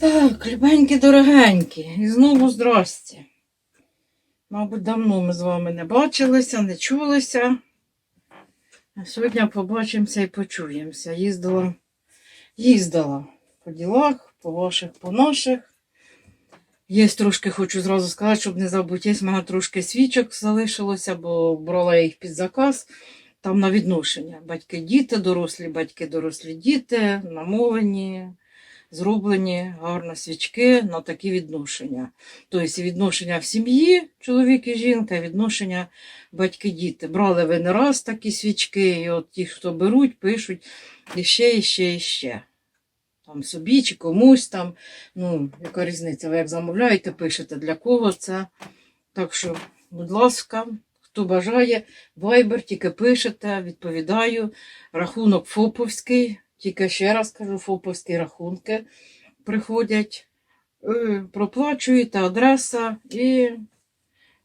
Так, любенькі, дорогенькі, і знову здрасті. Мабуть, давно ми з вами не бачилися, не чулися. А сьогодні побачимося і почуємося. Їздила, їздила по ділах, по ваших, по наших. Є трошки, хочу зразу сказати, щоб не забути, є в мене трошки свічок залишилося, бо брала їх під заказ. Там на відношення. Батьки-діти, дорослі, батьки, дорослі діти, намолені, зроблені гарно свічки на такі відношення. Тобто відношення в сім'ї, чоловік і жінка, відношення батьки-діти. Брали ви не раз такі свічки, і от ті, хто беруть, пишуть іще, іще, іще. Там собі чи комусь там. Ну, яка різниця? Ви як замовляєте, пишете для кого це. Так що, будь ласка, хто бажає, Вайбер, тільки пишете, відповідаю. Рахунок ФОПовський, тільки ще раз кажу, ФОПовські рахунки приходять. Е, Проплачуєте адреса і,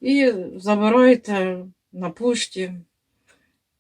і забираєте на пошті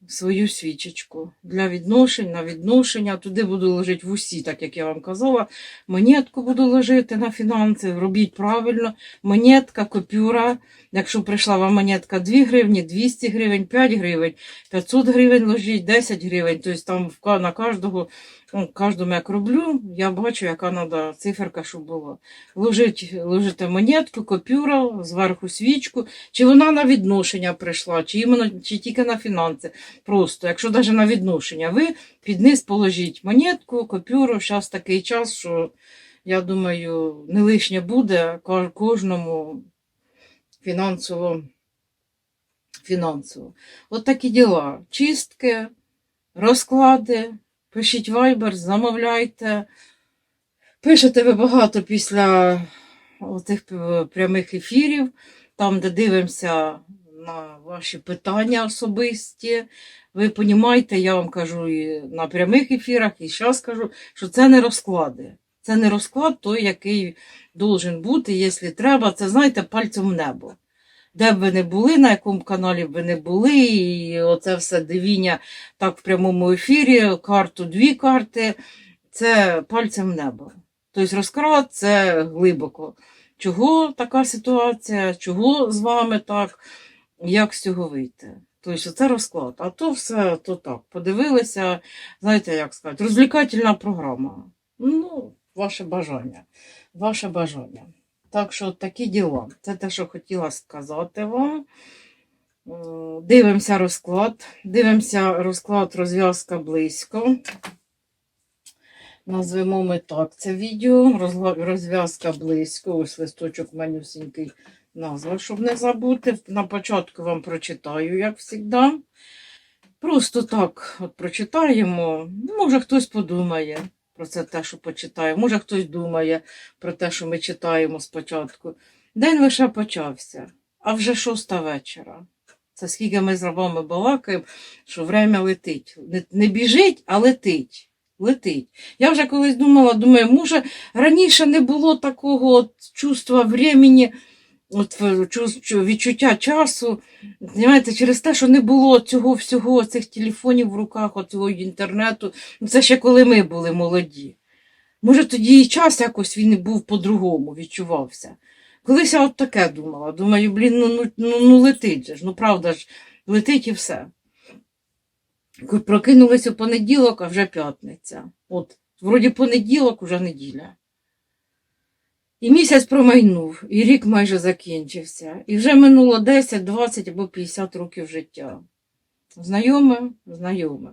свою свічечку для відношень, на відношення. Туди буду лежати в усі, так як я вам казала. Монетку буду ложити на фінанси, робіть правильно. Монетка, купюра. Якщо прийшла вам монетка 2 гривні, 200 гривень, 5 гривень, 500 гривень лежить, 10 гривень. Тобто там на кожного, ну, кожному як роблю, я бачу, яка треба циферка, щоб була. Ложить, ложите монетку, купюра, зверху свічку, чи вона на відношення прийшла, чи, іменно, чи тільки на фінанси. Просто, якщо навіть на відношення, ви під низ положіть монетку, купюру. Зараз такий час, що я думаю, не лишнє буде кожному фінансово. фінансово. От такі діла. Чистки, розклади, пишіть вайбер, замовляйте. Пишете ви багато після цих прямих ефірів, там, де дивимося на ваші питання особисті. Ви розумієте, я вам кажу і на прямих ефірах, і зараз кажу, що це не розклади. Це не розклад той, який должен бути, якщо треба. Це, знаєте, пальцем в небо. Де б ви не були, на якому каналі б ви не були, і оце все дивіння так в прямому ефірі, карту, дві карти, це пальцем в небо. Тобто розклад це глибоко. Чого така ситуація, чого з вами так, як з цього вийти? Тобто це розклад. А то все то так. Подивилися, знаєте, як сказати, розвлікательна програма. Ну, ваше бажання. Ваше бажання. Так що такі діла. Це те, що хотіла сказати вам. Е, Дивимося розклад. Дивимося розклад розв'язка близько. Назвемо ми так це відео. Розв'язка близько. Ось листочок манюсінький назва, щоб не забути. На початку вам прочитаю, як завжди. Просто так от прочитаємо. Може, хтось подумає про це те, що почитає. Може, хтось думає про те, що ми читаємо спочатку. День лише почався, а вже шоста вечора. Це скільки ми з вами балакаємо, що время летить. Не, не біжить, а летить. Летить. Я вже колись думала, думаю, може, раніше не було такого от чувства времени, от відчуття часу. Знаєте, через те, що не було цього всього, цих телефонів в руках, цього інтернету. Ну, Це ще коли ми були молоді. Може, тоді і час якось він був по-другому, відчувався. Колись я от таке думала. Думаю, блін, ну, ну, ну, ну летить ж, ну правда ж, летить і все. Прокинулися у понеділок, а вже п'ятниця. От, вроді понеділок, уже неділя. І місяць промайнув, і рік майже закінчився. І вже минуло 10, 20 або 50 років життя. Знайоме, знайоме.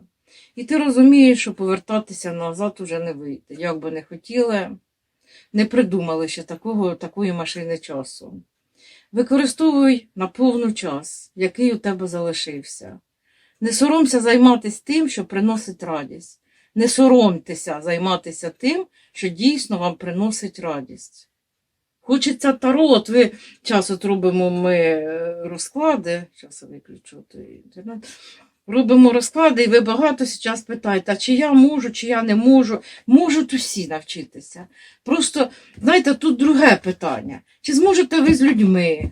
І ти розумієш, що повертатися назад уже не вийде. Як би не хотіли, не придумали ще такого, такої машини часу. Використовуй на повну час, який у тебе залишився. Не соромся займатися тим, що приносить радість. Не соромтеся займатися тим, що дійсно вам приносить радість. Хочеться таро, от ви час от робимо ми е, розклади. Зараз виключу інтернет. Робимо розклади, і ви багато зараз питаєте, а чи я можу, чи я не можу. Можуть усі навчитися. Просто, знаєте, тут друге питання. Чи зможете ви з людьми?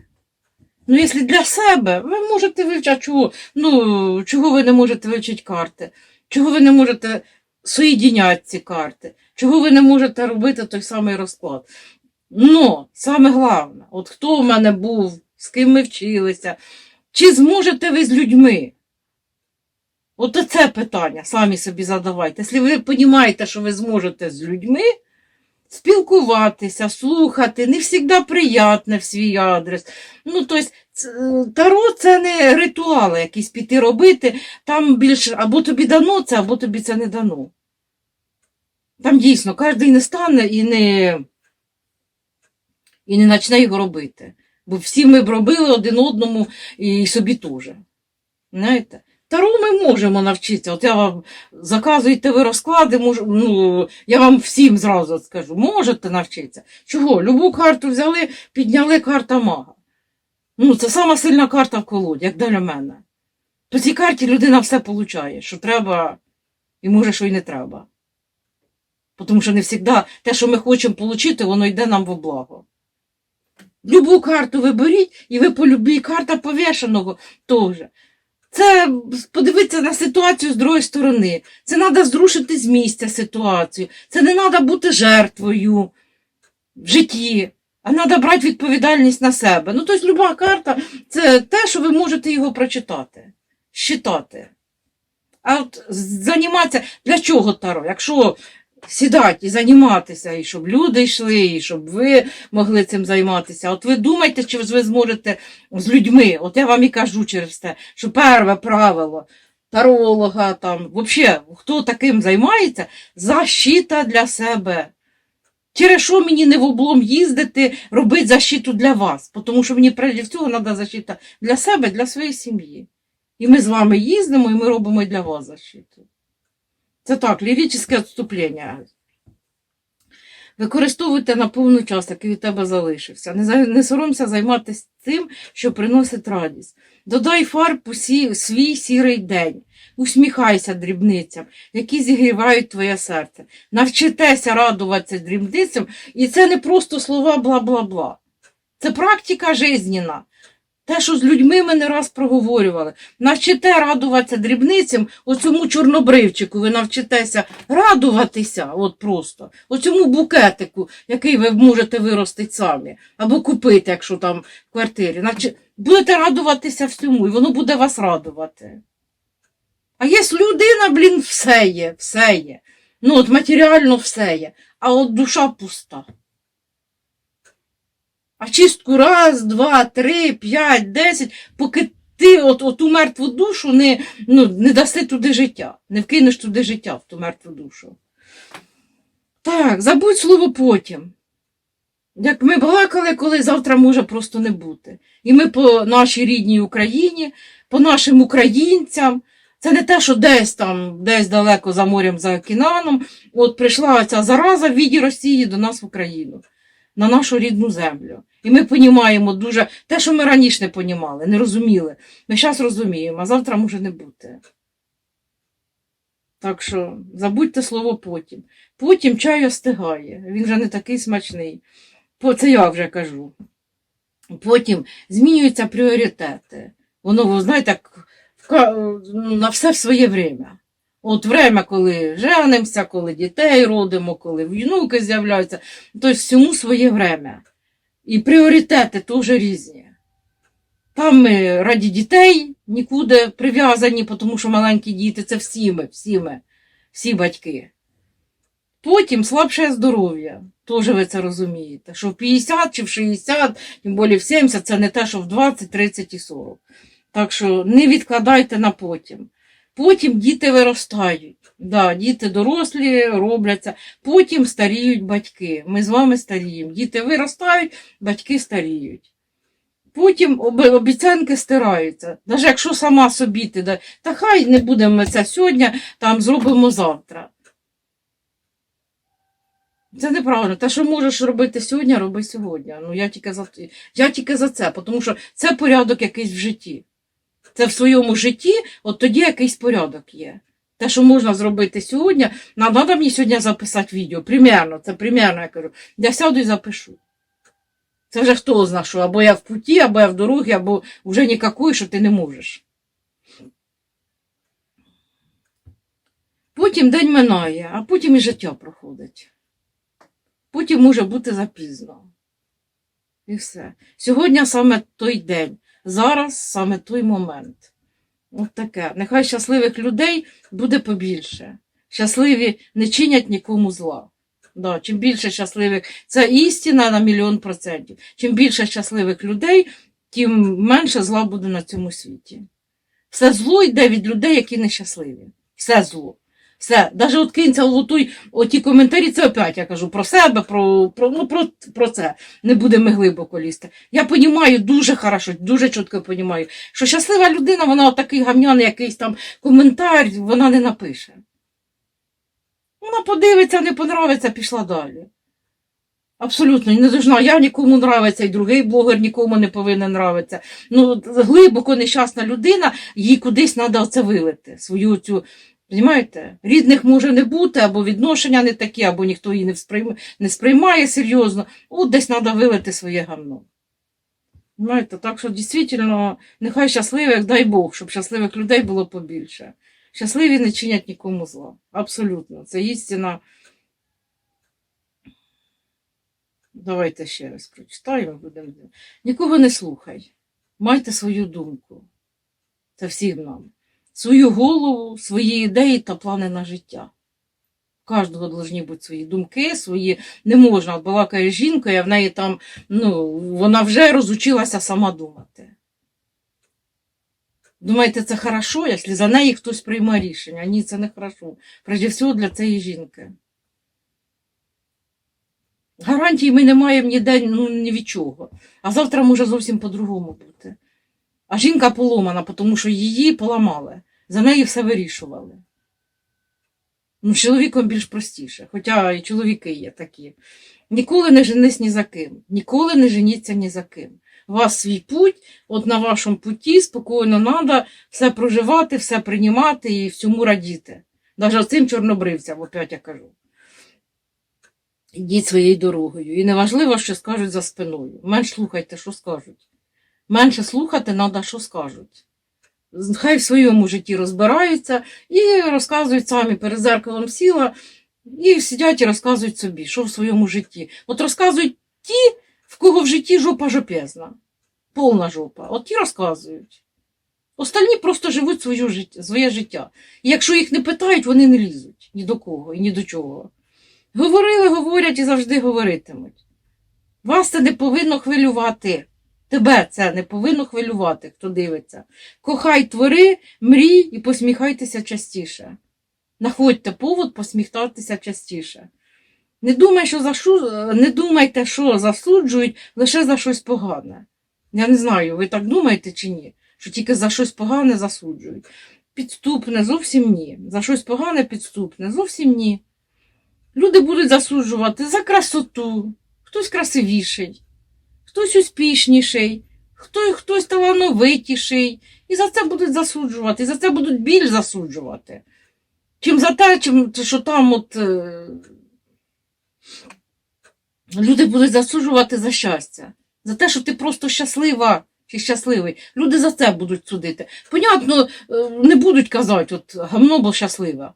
Ну, якщо для себе, ви можете вивчати, чого, ну, чого ви не можете вивчити карти, чого ви не можете соєдінять ці карти. Чого ви не можете робити той самий розклад? Ну, саме головне, от хто в мене був, з ким ми вчилися, чи зможете ви з людьми? От це питання самі собі задавайте. Якщо ви розумієте, що ви зможете з людьми спілкуватися, слухати, не завжди приятне в свій адрес. Ну, тобто, таро це не ритуали якісь піти робити, там більше або тобі дано це, або тобі це не дано. Там дійсно кожен не стане і не, і не почне його робити. Бо всі ми б робили один одному і собі теж. Знаєте? Таро ми можемо навчитися. От я вам заказуєте ви розклади, мож, ну, я вам всім зразу скажу, можете навчитися. Чого? Любу карту взяли, підняли карта мага. Ну, це сама сильна карта в колоді, як для мене. По цій карті людина все получає, що треба, і може, що й не треба. Тому що не завжди те, що ми хочемо отримати, воно йде нам во благо. Любу карту ви беріть, і ви по любій карта повішеного теж. Це подивитися на ситуацію з другої сторони. Це треба зрушити з місця ситуацію. Це не треба бути жертвою в житті, а треба брати відповідальність на себе. Ну, тобто, люба карта це те, що ви можете його прочитати, щитати. А от займатися для чого таро? Якщо сідати і займатися, і щоб люди йшли, і щоб ви могли цим займатися. От ви думаєте, чи ви зможете з людьми? От я вам і кажу через те, що перше правило таролога, там, взагалі, хто таким займається, защита для себе. Через що мені не в облом їздити, робити защиту для вас? Тому що мені прежде всього треба защита для себе, для своєї сім'ї. І ми з вами їздимо, і ми робимо для вас защиту. Це так, ліричне відступлення. Використовуйте на повну час, який від тебе залишився. Не, не соромся займатися тим, що приносить радість. Додай фарб у сі, свій сірий день. Усміхайся дрібницям, які зігрівають твоє серце. Навчитеся радуватися дрібницям, і це не просто слова бла-бла-бла. Це практика жизненна. Те, що з людьми ми не раз проговорювали. Навчите радуватися дрібницям, оцьому чорнобривчику, ви навчитеся радуватися, от просто, оцьому букетику, який ви можете виростити самі, або купити, якщо там в квартирі. Навчи... Будете радуватися всьому, і воно буде вас радувати. А є людина, блін, все є, все є. Ну, от матеріально все є, а от душа пуста. А чистку раз, два, три, п'ять, десять, поки ти от, от ту мертву душу не, ну, не даси туди життя, не вкинеш туди життя в ту мертву душу. Так, забудь слово потім. Як ми балакали, коли завтра може просто не бути. І ми по нашій рідній Україні, по нашим українцям, це не те, що десь там, десь далеко за морем, за океаном, от прийшла ця зараза в віді Росії до нас в Україну, на нашу рідну землю. І ми понімаємо дуже те, що ми раніше не понімали, не розуміли. Ми зараз розуміємо, а завтра може не бути. Так що забудьте слово потім. Потім чай остигає, він вже не такий смачний. Це я вже кажу. Потім змінюються пріоритети. Воно, знаєте, на все в своє время. От время, коли женимося, коли дітей родимо, коли внуки з'являються, тобто всьому своє время. І пріоритети теж різні. Там ми раді дітей нікуди прив'язані, тому що маленькі діти це всі ми, всі ми, всі батьки. Потім слабше здоров'я. Теж ви це розумієте, що в 50 чи в 60, тим більше в 70, це не те, що в 20, 30 і 40. Так що не відкладайте на потім. Потім діти виростають. Да, діти дорослі робляться, потім старіють батьки. Ми з вами старіємо. Діти виростають, батьки старіють. Потім обіцянки стираються. Навіть якщо сама собі ти та хай не будемо це сьогодні, там зробимо завтра. Це неправильно. Те, що можеш робити сьогодні, роби сьогодні. Ну, я тільки за, я тільки за це, тому що це порядок якийсь в житті. Це в своєму житті, от тоді якийсь порядок є. Те, що можна зробити сьогодні, треба мені сьогодні записати відео. Примерно, це примерно я кажу. Я сяду і запишу. Це вже хто знає, що або я в путі, або я в дорогі, або вже ніякої, що ти не можеш. Потім день минає, а потім і життя проходить. Потім може бути запізно. І все. Сьогодні саме той день, зараз саме той момент. От таке. Нехай щасливих людей буде побільше. Щасливі не чинять нікому зла. Да, чим більше щасливих, це істина на мільйон процентів. Чим більше щасливих людей, тим менше зла буде на цьому світі. Все зло йде від людей, які нещасливі. Все зло. Все. Навіть от в той, оті коментарі, це опять я кажу про себе, про, про, ну, про, про це. Не будемо глибоко лізти. Я розумію дуже хорошо, дуже чітко розумію, що щаслива людина, вона отакий гамняний якийсь там коментар, вона не напише. Вона подивиться, не понравиться, пішла далі. Абсолютно, не должна. Я нікому нравиться, і другий блогер нікому не повинен нравитися. Ну, глибоко нещасна людина, їй кудись треба оце вилити. Свою цю, розумієте? Рідних може не бути, або відношення не такі, або ніхто її не, сприймає, не сприймає серйозно. От десь треба вилити своє гамно. Знаєте, так що дійсно, нехай щасливих, дай Бог, щоб щасливих людей було побільше. Щасливі не чинять нікому зла. Абсолютно. Це істина. Давайте ще раз прочитаємо. Будемо. Нікого не слухай. Майте свою думку. Це всім нам. Свою голову, свої ідеї та плани на життя. У кожного повинні бути свої думки, свої не можна. От балакає жінка, а в неї там, ну, вона вже розучилася сама думати. Думаєте, це хорошо, якщо за неї хтось приймає рішення? Ні, це не хорошо. Прежде всього для цієї жінки. Гарантій ми не маємо ніде ну, ні від чого. А завтра може зовсім по-другому бути. А жінка поломана, тому що її поламали. За неї все вирішували. Ну, з чоловіком більш простіше, хоча і чоловіки є такі. Ніколи не женись ні за ким. Ніколи не женіться ні за ким. У вас свій путь, от на вашому путі спокійно треба все проживати, все приймати і всьому радіти. Навіть цим чорнобривцям, опять я кажу. Ідіть своєю дорогою. І неважливо, що скажуть за спиною. Менш слухайте, що скажуть. Менше слухати треба, що скажуть. Хай в своєму житті розбираються і розказують самі перед зеркалом сіла, і сидять і розказують собі, що в своєму житті. От розказують ті, в кого в житті жопа жопезна, повна жопа. От ті розказують. Остальні просто живуть своє життя, своє життя. І якщо їх не питають, вони не лізуть ні до кого і ні до чого. Говорили, говорять і завжди говоритимуть. Вас це не повинно хвилювати. Тебе це не повинно хвилювати, хто дивиться. Кохай твори, мрій і посміхайтеся частіше. Находьте повод посміхатися частіше. Не, думай, що за шу... не думайте, що засуджують лише за щось погане. Я не знаю, ви так думаєте чи ні, що тільки за щось погане засуджують. Підступне зовсім ні. За щось погане підступне зовсім ні. Люди будуть засуджувати за красоту, хтось красивіший, хтось успішніший, хто, хтось талановитіший. І за це будуть засуджувати, і за це будуть біль засуджувати. Чим за те, чим, що там от е, люди будуть засуджувати за щастя, за те, що ти просто щаслива чи щасливий. Люди за це будуть судити. Понятно, е, не будуть казати, от гамно бо щаслива.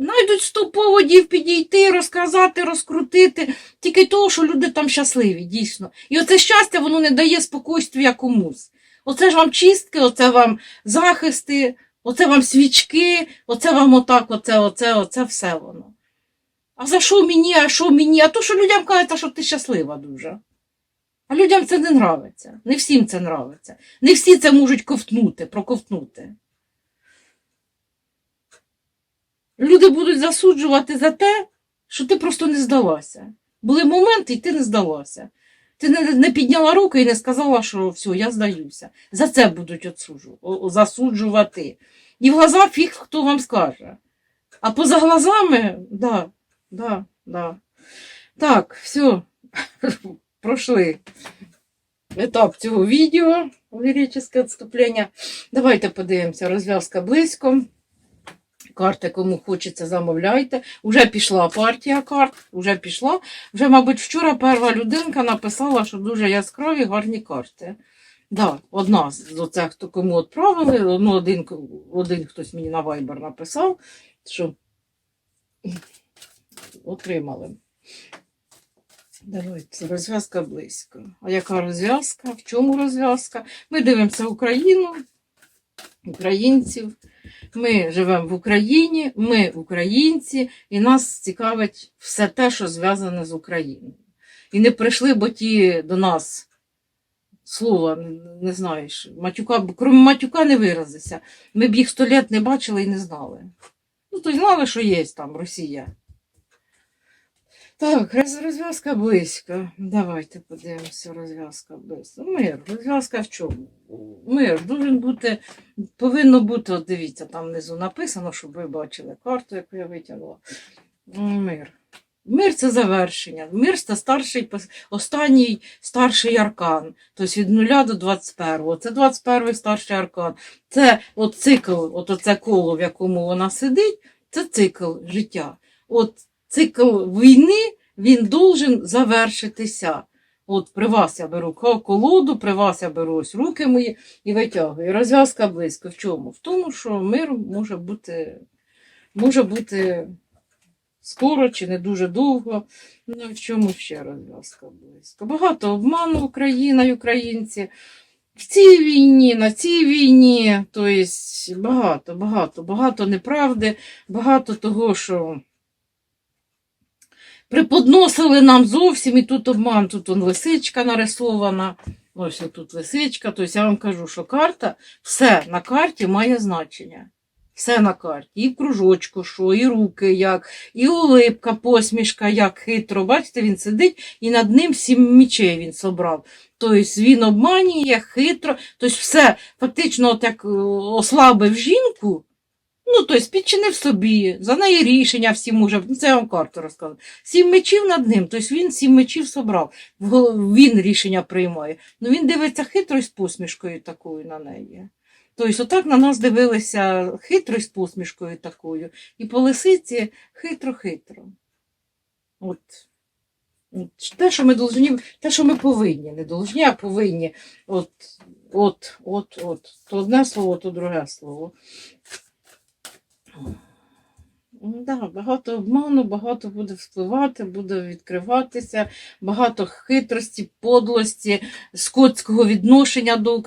Найдуть сто поводів підійти, розказати, розкрутити, тільки того, що люди там щасливі, дійсно. І оце щастя, воно не дає спокійствія комусь. Оце ж вам чистки, оце вам захисти, оце вам свічки, оце вам отак, оце, оце, оце все воно. А за що мені, а що мені? А то, що людям кажеться, що ти щаслива дуже. А людям це не нравиться. Не всім це нравиться. Не всі це можуть ковтнути, проковтнути. Люди будуть засуджувати за те, що ти просто не здалася. Були моменти, і ти не здалася. Ти не, не підняла руки і не сказала, що все, я здаюся. За це будуть отсуджу, о- засуджувати. І в глаза фіг хто вам скаже. А поза глазами, да, да, да. Так, все, пройшли етап цього відео, ліричне відступлення. Давайте подивимося, розв'язка близько. Карти, кому хочеться, замовляйте. Уже пішла партія карт, уже пішла. Вже, мабуть, вчора перша людинка написала, що дуже яскраві, гарні карти. Да, одна з оце, хто кому відправили, ну, один, один хтось мені на Viber написав, що отримали. Давайте, розв'язка близько. А яка розв'язка? В чому розв'язка? Ми дивимося Україну, українців. Ми живемо в Україні, ми українці, і нас цікавить все те, що зв'язане з Україною. І не прийшли, бо ті до нас слова, не знаєш, матюка, крім матюка не виразися. Ми б їх сто літ не бачили і не знали. Ну, то знали, що є там Росія. Так, розв'язка близько. Давайте подивимося, розв'язка близько. Мир. Розв'язка в чому? Мир. Должен бути, повинно бути, от дивіться, там внизу написано, щоб ви бачили карту, яку я витягнула. Мир. Мир це завершення. Мир це старший, останній старший аркан. Тобто від 0 до 21. Це 21 старший аркан. Це от цикл, от оце коло, в якому вона сидить, це цикл життя. От цикл війни він должен завершитися. От при вас я беру колоду, при вас я беру ось руки мої і витягую. Розв'язка близько. В чому? В тому, що мир може бути, може бути скоро чи не дуже довго. Ну, в чому ще розв'язка близько? Багато обману Україна і українці. В цій війні, на цій війні, тобто багато, багато, багато неправди, багато того, що приподносили нам зовсім, і тут обман, тут он лисичка нарисована. Ось тут лисичка. Тобто я вам кажу, що карта, все на карті має значення. Все на карті. І кружочку, що, і руки як, і улипка, посмішка, як хитро. Бачите, він сидить і над ним сім мічей він собрав. Тобто він обманює, хитро, тобто все фактично от як е, ослабив жінку, ну, тобто підчинив собі, за неї рішення всі може, це я вам карту розказую. Сім мечів над ним, тобто він сім мечів собрав, він рішення приймає. Ну він дивиться хитро з посмішкою такою на неї. Тобто, отак на нас дивилися хитро з посмішкою такою. І по лисиці хитро-хитро. От Те, що ми должні, те, що ми повинні, не должні, а повинні. От, от, от, от. То одне слово, то друге слово. Ну, Да, багато обману, багато буде впливати, буде відкриватися, багато хитрості, подлості, скотського відношення до,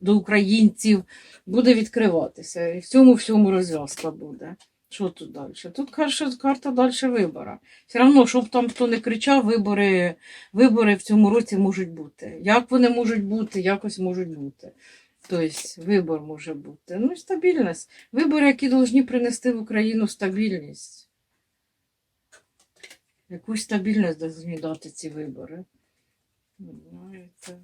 до українців буде відкриватися. І в цьому всьому розв'язка буде. Що тут далі? Тут каже, карта далі вибора. Все одно, щоб там хто не кричав, вибори, вибори в цьому році можуть бути. Як вони можуть бути, якось можуть бути. Тобто вибор може бути. Ну і стабільність. Вибори, які повинні принести в Україну стабільність. Якусь стабільність повинні дати ці вибори. Знаєте.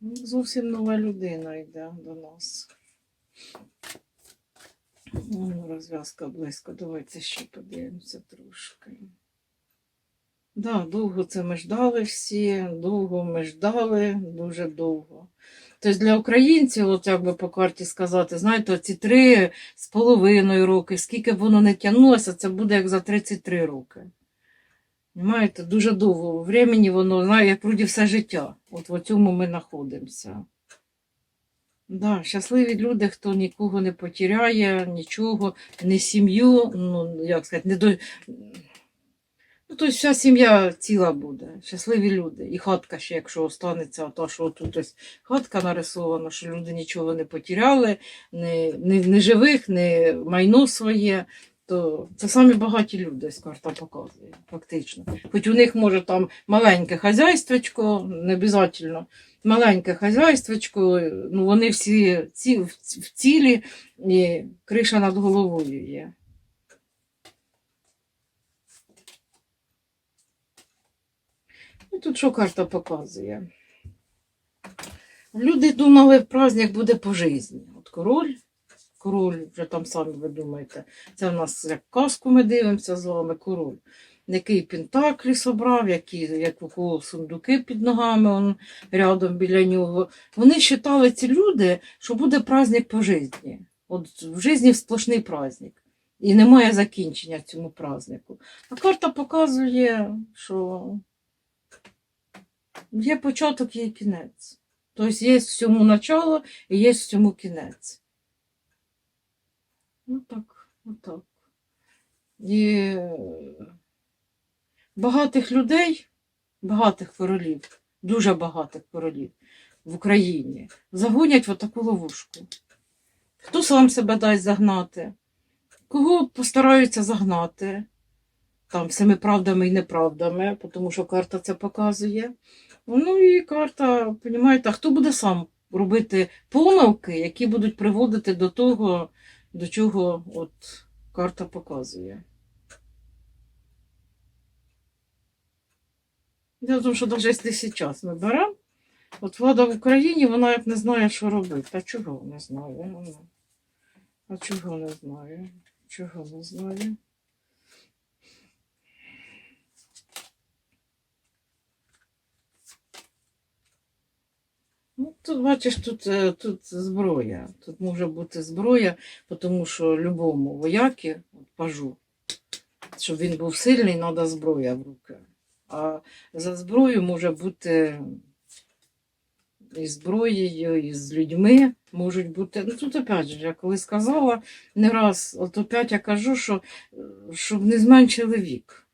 Ну, Зовсім нова людина йде до нас. Ну, розв'язка близько. Давайте ще подивимося трошки. Да, довго це ми ждали всі, довго ми ждали, дуже довго. Тобто для українців, от як би по карті сказати, знаєте, ці три з половиною роки, скільки б воно не тягнулося, це буде як за 33 роки. Понимаєте, дуже довго. Времені воно, знає, як вроді все життя. От в цьому ми знаходимося. Да, щасливі люди, хто нікого не потеряє, нічого, не сім'ю, ну, як сказати, не до. Ну, тобто вся сім'я ціла буде, щасливі люди. І хатка ще, якщо останеться, то що тут ось хатка нарисована, що люди нічого не потеряли, не, не, не живих, не майно своє. То це самі багаті люди, ось карта показує, фактично. Хоч у них може там маленьке хазяйствочко, не обов'язково, маленьке хазяйствочко, ну вони всі ці, в цілі, і криша над головою є. І тут що карта показує? Люди думали, праздник буде по житті. От король, король, вже там самі ви думаєте, це в нас як казку ми дивимося з вами, король. Який пентаклі собрав, які, як у кого сундуки під ногами он, рядом біля нього. Вони вважали ці люди, що буде праздник по житті. От в житті сплошний праздник. І немає закінчення цьому празднику. А карта показує, що Є початок, є кінець. Тобто є всьому начало і є всьому кінець. Ну так, отак. І е, багатих людей, багатих королів, дуже багатих королів в Україні загонять в отаку ловушку. Хто сам себе дасть загнати, кого постараються загнати, там всіми правдами і неправдами, тому що карта це показує. Ну і карта, розумієте, а хто буде сам робити помилки, які будуть приводити до того, до чого от карта показує. В тому, що навіть якщо зараз ми беремо, от влада в Україні, вона як не знає, що робити. А чого не знає? А чого не знає? Чого не знає? Ну, тут бачиш, тут, е, тут зброя. Тут може бути зброя, тому що любому вояки, от пажу, щоб він був сильний, треба зброя в руки. А за зброю може бути і зброєю, і з людьми можуть бути. Ну тут опять же, я коли сказала не раз, от опять я кажу, що е, щоб не зменшили вік.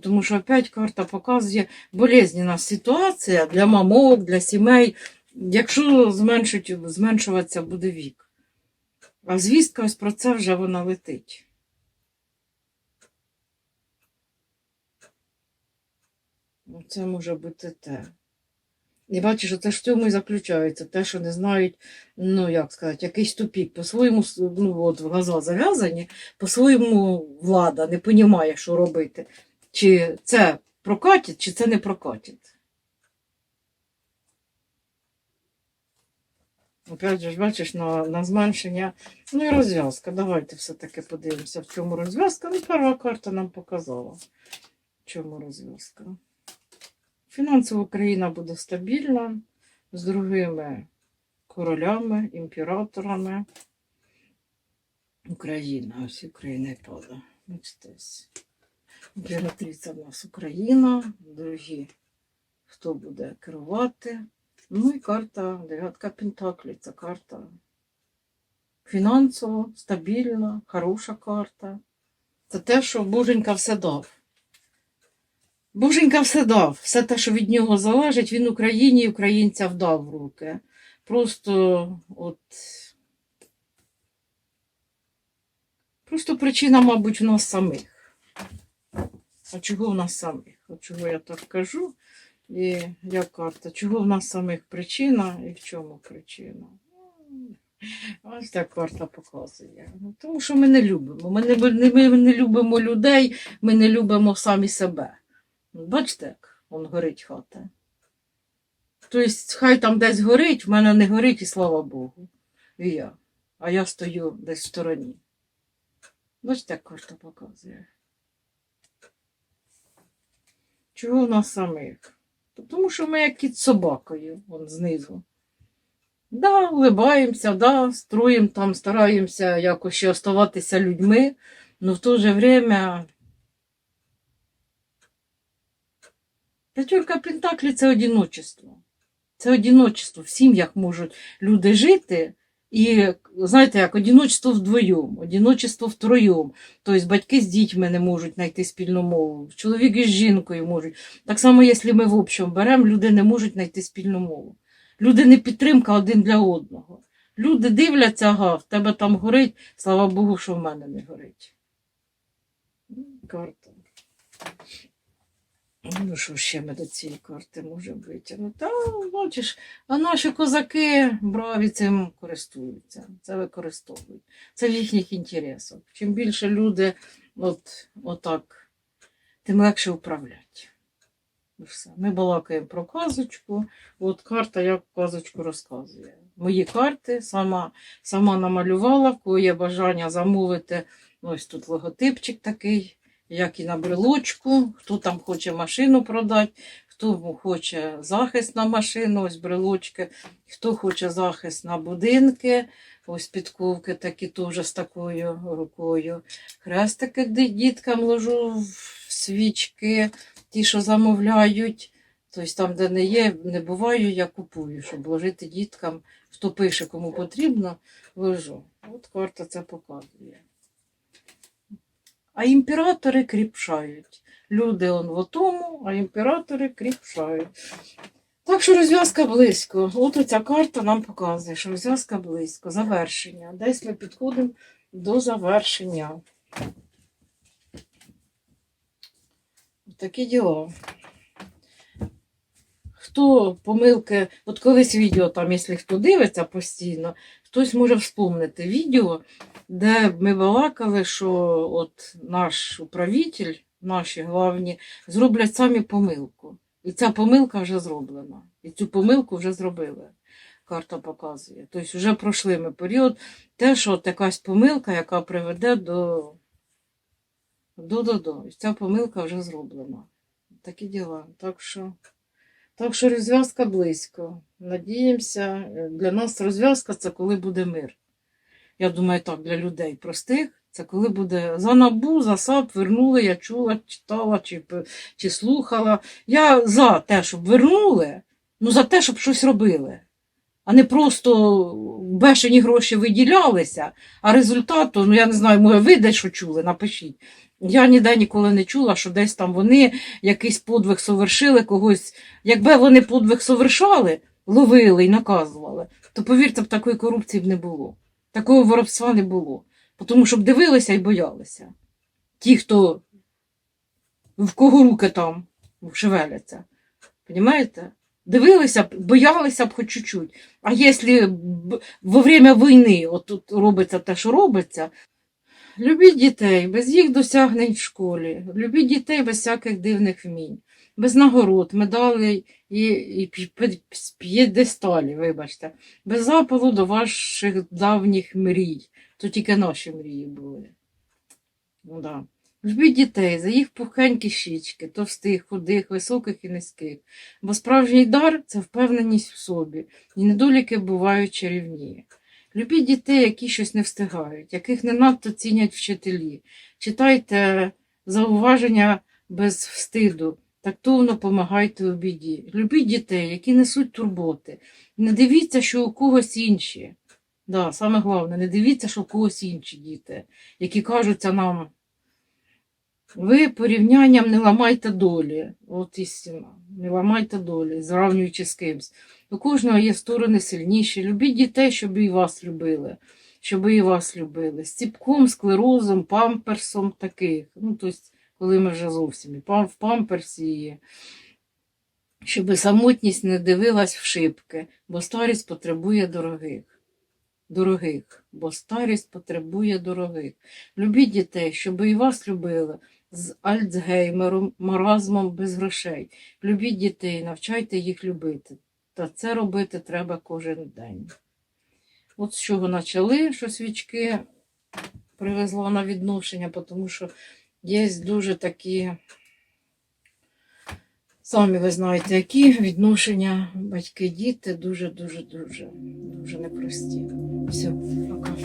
Тому що опять карта показує болезненна ситуація для мамок, для сімей, якщо зменшить, зменшуватися буде вік. А звістка ось про це вже вона летить. Ну, Це може бути те. І бачиш, це ж в цьому і заключається. Те, що не знають, ну як сказати, якийсь тупік. По-своєму, ну от глаза зав'язані, по-своєму влада не розуміє, що робити. Чи це прокатить, чи це не прокатить. Опять же, бачиш, на, на зменшення. Ну і розв'язка. Давайте все-таки подивимося, в чому розв'язка. Ну, перша карта нам показала, в чому розв'язка. Фінансова Україна буде стабільна з другими королями, імператорами. Україна, ось Україна і пада. Імператриця в нас Україна, другі, хто буде керувати. Ну і карта, дев'ятка Пентаклі, це карта фінансово, стабільна, хороша карта. Це те, що Боженька все дав. Боженька все дав. Все те, що від нього залежить, він Україні і українця вдав в руки. Просто от. Просто причина, мабуть, в нас самих. А чого в нас самих? От чого я так кажу? І як карта, чого в нас самих причина і в чому причина? Ну, Ось так карта показує. Ну, Тому що ми не любимо. Ми не, ми не любимо людей, ми не любимо самі себе. Бачите, як вон горить хата. Тобто, хай там десь горить, в мене не горить, і слава Богу. І я. А я стою десь в стороні. Бачите, як карта показує. Чого в нас самих? Тому що ми як кіт з собакою, вон знизу. Да, улибаємося, да, строїмо там, стараємося якось ще оставатися людьми, але в то же время П'ятерка Пентаклі це одиночество. Це одиночество. В сім'ях можуть люди жити. І знаєте, як одиночество вдвоєм, одиночество втроєм. Тобто батьки з дітьми не можуть знайти спільну мову, чоловік із жінкою можуть. Так само, якщо ми в общому беремо, люди не можуть знайти спільну мову. Люди не підтримка один для одного. Люди дивляться, ага, в тебе там горить, слава Богу, що в мене не горить. Ну, Карта. Ну, що ще ми до цієї карти може витягнути? Та, бачиш, а наші козаки браві цим користуються, це використовують. Це в їхніх інтересах. Чим більше люди от, отак, тим легше управляти. І все. Ми балакаємо про казочку. От карта як казочку розказує. Мої карти сама, сама намалювала, в кого є бажання замовити. Ось тут логотипчик такий як і на брелочку, хто там хоче машину продати, хто хоче захист на машину, ось брелочки, хто хоче захист на будинки, ось підковки такі теж з такою рукою. Хрестики ді- діткам ложу свічки, ті, що замовляють, Тобто там, де не є, не буваю, я купую, щоб вложити діткам, хто пише, кому потрібно, ложу. От карта це показує. А імператори кріпшають. Люди он в отому, а імператори кріпшають. Так що розв'язка близько. От оця карта нам показує, що розв'язка близько, завершення. Десь ми підходимо до завершення. Такі діла. Хто помилки, от колись відео там, якщо хто дивиться постійно, хтось може вспомнити відео, де ми балакали, що от наш управитель, наші главні, зроблять самі помилку. І ця помилка вже зроблена. І цю помилку вже зробили. Карта показує. Тобто вже пройшли ми період, те, що от якась помилка, яка приведе до до до до. І ця помилка вже зроблена. Такі діла. Так що, так що розв'язка близько. Надіємося, е, для нас розв'язка це коли буде мир. Я думаю, так, для людей простих. Це коли буде за набу, за САП вернули, я чула, читала чи, чи слухала. Я за те, щоб вернули, ну за те, щоб щось робили. А не просто бешені гроші виділялися, а результату, ну я не знаю, може, ви десь що чули, напишіть. Я ніде ніколи не чула, що десь там вони якийсь подвиг совершили когось. Якби вони подвиг совершали, ловили і наказували, то повірте, б такої корупції б не було. Такого воровства не було. Тому щоб дивилися і боялися. Ті, хто в кого руки там шевеляться. Понімаєте? Дивилися б, боялися б хоч чуть-чуть. А якщо б- во время війни от тут робиться те, що робиться, любіть дітей без їх досягнень в школі, любіть дітей без всяких дивних вмінь, без нагород, медалей і, і п'єдесталі, вибачте, без запалу до ваших давніх мрій. То тільки наші мрії були. Ну, да. Любіть дітей за їх пухенькі щічки, товстих, худих, високих і низьких. Бо справжній дар це впевненість в собі, і недоліки бувають чарівні. Любіть дітей, які щось не встигають, яких не надто цінять вчителі. Читайте зауваження без встиду, тактовно помагайте у біді. Любіть дітей, які несуть турботи. Не дивіться, що у когось інші. Да, саме головне, не дивіться, що у когось інші діти, які кажуться нам. Ви порівнянням не ламайте долі. От істина. Не ламайте долі, зравнюючи з кимсь. У кожного є сторони сильніші. Любіть дітей, щоб і вас любили, щоб і вас любили. З ціпком, склерозом, памперсом таких. Ну, тобто, коли ми вже зовсім в памперсі є. Щоб самотність не дивилась в шибки, бо старість потребує дорогих. Дорогих, бо старість потребує дорогих. Любіть дітей, щоб і вас любили з Альцгеймером, маразмом без грошей. Любіть дітей, навчайте їх любити. Та це робити треба кожен день. От з чого почали, що свічки привезла на відношення, тому що є дуже такі, самі ви знаєте, які відношення батьки-діти дуже-дуже-дуже дуже непрості. Все, пока.